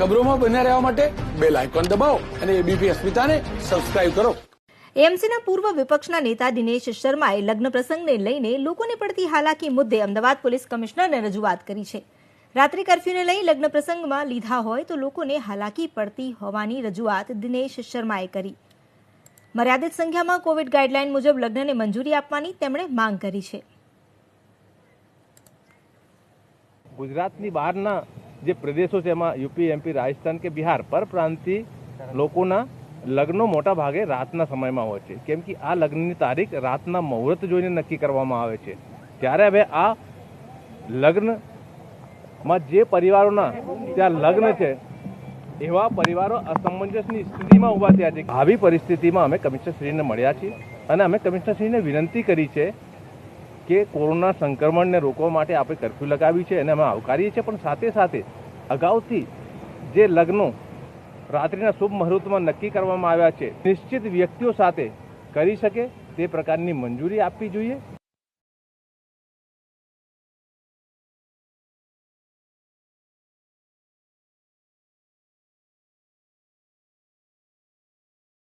ખબરોમાં બન્યા રહેવા માટે બેલ આઇકોન દબાવો અને એબીપી અસ્મિતાને સબસ્ક્રાઇબ કરો. એમસીના પૂર્વ વિપક્ષના નેતા દિનેશ શર્માએ લગ્ન પ્રસંગને લઈને લોકોને પડતી હાલાકી મુદ્દે અમદાવાદ પોલીસ કમિશનરને રજૂઆત કરી છે. રાત્રિ કર્ફ્યુને લઈ લગ્ન પ્રસંગમાં લીધા હોય તો લોકોને હાલાકી પડતી હોવાની રજૂઆત દિનેશ શર્માએ કરી. મર્યાદિત સંખ્યામાં કોવિડ ગાઈડલાઈન મુજબ લગ્નને મંજૂરી આપવાની તેમણે માંગ કરી છે. ગુજરાતની બહારના જે પ્રદેશો છે એમાં યુપી, એમપી, રાજસ્થાન કે બિહાર પરપ્રાંતિ લોકોના લગ્નો મોટા ભાગે રાતના સમયમાં હોય છે. કેમ કે આ લગ્નની તારીખ રાતના મુહૂર્ત જોઈને નક્કી કરવામાં આવે છે. ત્યારે હવે આ લગ્નમાં જે પરિવારોના ત્યાં લગ્ન છે, એવા પરિવારો અસમંજસની સ્થિતિમાં ઊભા થયા છે. આવી પરિસ્થિતિમાં અમે કમિશનરશ્રીને મળ્યા છીએ અને અમે કમિશનરશ્રીને વિનંતી કરી છે કે કોરોના સંક્રમણને રોકવા માટે આપણે કર્ફ્યુ લગાવ્યું છે અને અમે આવકારીએ છીએ. પણ સાથે સાથે અગાઉથી જે લગ્નો રાત્રિના શુભ મુહૂર્તમાં નક્કી કરવામાં આવ્યા છે, નિશ્ચિત વ્યક્તિઓ સાથે કરી શકે તે પ્રકારની મંજૂરી આપવી જોઈએ.